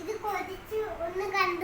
ഇത് കൊതിച്ച് ഒന്ന് കണ്ടു